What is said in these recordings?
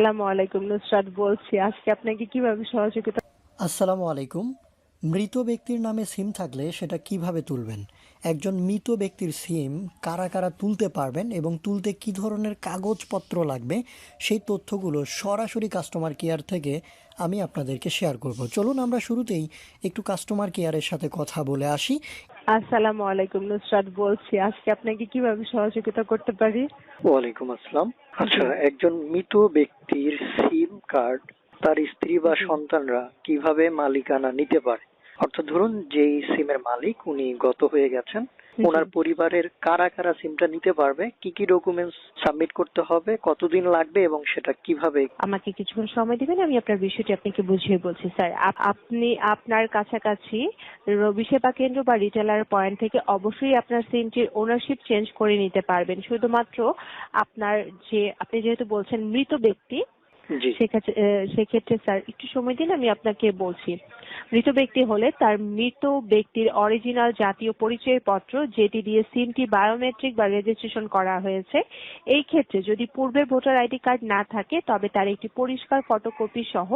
আসসালামু আলাইকুম নুসরাত বলছি। আজকে আপনাকে কীভাবে সহযোগিতা আসসালামু আলাইকুম। মৃত ব্যক্তির নামে সিম থাকলে সেটা কীভাবে তুলবেন? একজন মৃত ব্যক্তির সিম কারা কারা তুলতে পারবেন এবং তুলতে কি ধরনের কাগজপত্র লাগবে? সেই তথ্যগুলো সরাসরি কাস্টমার কেয়ার থেকে আমি আপনাদেরকে শেয়ার করব। চলুন আমরা শুরুতেই একটু কাস্টমার কেয়ারের সাথে কথা বলে আসি। আসসালামু আলাইকুম নুসরাত বলছি। আজকে আপনাকে কীভাবে সহযোগিতা করতে পারি? ওয়ালাইকুম আসসালাম। আচ্ছা একজন মৃত ব্যক্তির সিম কার্ড তার স্ত্রী বা সন্তানরা কীভাবে মালিকানা নিতে পারে? অর্থাৎ ধরুন যেই সিমের মালিক উনি গত হয়ে গেছেন ওনার পরিবারের কারা কারা সিমটা নিতে পারবে কি কি ডকুমেন্টস সাবমিট করতে হবে কতদিন লাগবে এবং সেটা কীভাবে? আমাকে কিছুক্ষণ সময় দিবেন আমি আপনার বিষয়টি আপনাকে বুঝিয়ে বলছি। স্যার আপনি আপনার কাছাকাছি রবি সেবা কেন্দ্র বা রিটেলার পয়েন্ট থেকে অবশ্যই আপনার সিমটির ওনারশিপ চেঞ্জ করে নিতে পারবেন। শুধুমাত্র আপনার যে আপনি যেহেতু বলছেন মৃত ব্যক্তি সেক্ষেত্রে স্যার, একটু সময় দিন আমি আপনাকে বলছি। মৃত ব্যক্তি হলে তার মৃত ব্যক্তির অরিজিনাল জাতীয় পরিচয় পত্র যেটি দিয়ে সিমটি বায়োমেট্রিক বা রেজিস্ট্রেশন করা হয়েছে। এই ক্ষেত্রে যদি পূর্বের ভোটার আইডি কার্ড না থাকে, তবে তার একটি পরিষ্কার ফটোকপি সহ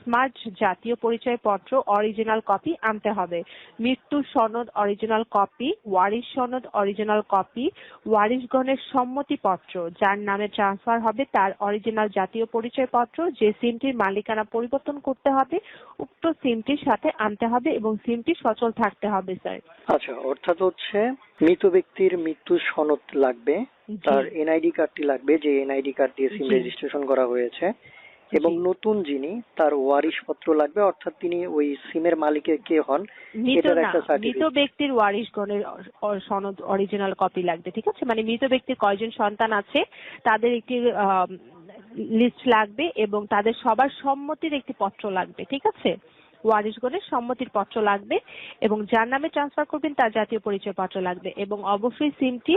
স্মার্ট জাতীয় পরিচয় পত্র অরিজিনাল কপি আনতে হবে। মৃত্যু সনদ অরিজিনাল কপি, ওয়ারিশ সনদ অরিজিনাল কপি ওয়ারিশগণের সম্মতিপত্র, যার নামে ট্রান্সফার হবে তার অরিজিনাল জাতীয় পরিচয়পত্র যে সিমটির মালিকানা পরিবর্তন করতে হবে উক্ত সিমটির সাথে আনতে হবে এবং সিমটি সচল থাকতে হবে স্যার। আচ্ছা অর্থাৎ হচ্ছে মৃত ব্যক্তির মৃত্যু সনদ লাগবে তার এনআইডি কার্ডটি লাগবে যে এনআইডি কার্ড দিয়ে সিম রেজিস্ট্রেশন করা হয়েছে এবং নতুন যিনি তার ওয়ারিশ পত্র লাগবে অর্থাৎ তিনি ওই সিমের মালিকের কে হন মৃত এটার একটা মৃত ব্যক্তির ওয়ারিশগণের সনদ অরিজিনাল কপি লাগবে ঠিক আছে? মানে মৃত ব্যক্তির কয়জন সন্তান আছে তাদের একটি লিস্ট লাগবে এবং তাদের সবার সম্মতির একটি পত্র লাগবে ঠিক আছে? ওয়ারিশগণের সম্মতির পত্র লাগবে এবং যার নামে ট্রান্সফার করবেন তার জাতীয় পরিচয় পত্র লাগবে এবং অবশ্যই সিমটি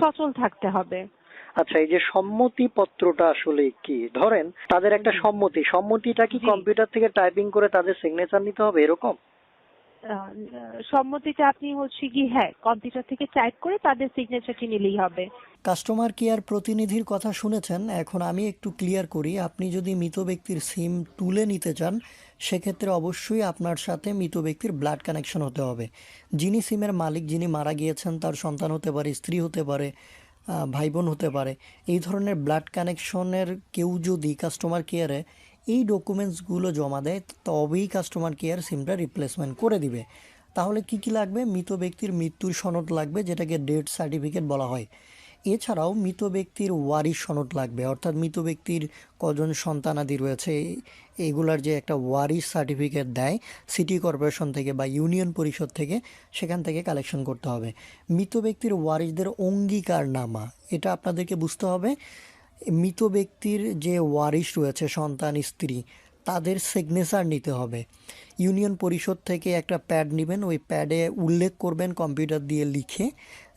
সচল থাকতে হবে। আচ্ছা এই যে সম্মতি পত্রটা আসলে কি? ধরেন তাদের একটা সম্মতি সম্মতিটা কি কম্পিউটার থেকে টাইপিং করে তাদের সিগনেচার নিতে হবে এরকম? সম্মতিটা আপনি হচ্ছে কি হ্যাঁ কম্পিউটার থেকে টাইপ করে তাদের সিগনেচারটি নিলেই হবে। কাস্টমার কেয়ার প্রতিনিধির কথা শুনেছেন, এখন আমি একটু ক্লিয়ার করি, আপনি যদি মৃত ব্যক্তির সিম তুলে নিতে চান, সেক্ষেত্রে অবশ্যই আপনার সাথে মৃত ব্যক্তির ব্লাড কানেকশন হতে হবে। যিনি সিমের মালিক, যিনি মারা গিয়েছেন, তার সন্তান হতে পারে, স্ত্রী হতে পারে ভাই বোন হতে পারে, এই ধরনের ব্লাড কানেকশনের কেউ যদি কাস্টমার কেয়ারে এই ডকুমেন্টসগুলো জমা দেয়, তবেই কাস্টমার কেয়ার সিমটা রিপ্লেসমেন্ট করে দিবে। তাহলে কি কি লাগবে? মৃত ব্যক্তির মৃত্যুর সনদ লাগবে, যেটাকে ডেথ সার্টিফিকেট বলা হয়। এছাড়াও মৃত ব্যক্তির ওয়ারিশ সনদ লাগবে, অর্থাৎ মৃত ব্যক্তির কজন সন্তানাদি রয়েছে, এগুলার যে একটা ওয়ারিশ সার্টিফিকেট দেয় সিটি কর্পোরেশন থেকে বা ইউনিয়ন পরিষদ থেকে, সেখান থেকে কালেকশন করতে হবে। মৃত ব্যক্তির ওয়ারিশদের অঙ্গীকারনামা, এটা আপনাদেরকে বুঝতে হবে। মৃত ব্যক্তির যে ওয়ারিশ রয়েছে, সন্তান, স্ত্রী, তাদের সিগনেচার নিতে হবে। ইউনিয়ন পরিষদ থেকে একটা প্যাড নেবেন। ওই প্যাডে উল্লেখ করবেন কম্পিউটার দিয়ে লিখে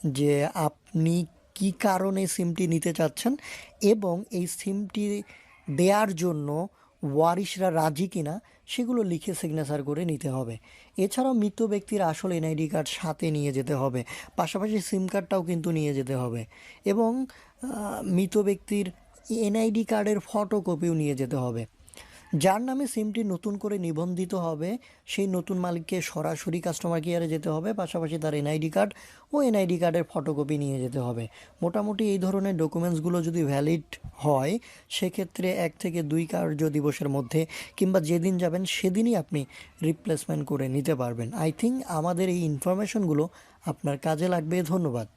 যে আপনি কি কারণে সিমটি নিতে চাচ্ছেন এবং এই সিমটি দেওয়ার জন্য ওয়ারিশরা রাজি কিনা, সেগুলো লিখে সিগনেচার করে নিতে হবে। এছাড়াও মৃত ব্যক্তির আসল এনআইডি কার্ড সাথে নিয়ে যেতে হবে, পাশাপাশি সিম কার্ডটাও কিন্তু নিয়ে যেতে হবে। এবং মৃত ব্যক্তির এনআইডি কার্ডের ফটোকপিও নিয়ে যেতে হবে। যার নামে সিমটি নতুন করে নিবন্ধিত হবে, সেই নতুন মালিককে সরাসরি কাস্টমার কেয়ারে যেতে হবে, পাশাপাশি তার এনআইডি কার্ড ও এনআইডি কার্ডের ফটোকপি নিয়ে যেতে হবে। মোটামুটি এই ধরনের ডকুমেন্টসগুলো যদি ভ্যালিড হয়, সেক্ষেত্রে এক থেকে দুই কার্য দিবসের মধ্যে কিংবা যেদিন যাবেন সেদিনই আপনি রিপ্লেসমেন্ট করে নিতে পারবেন। আই থিঙ্ক আমাদের এই ইনফরমেশনগুলো আপনার কাজে লাগবে। ধন্যবাদ।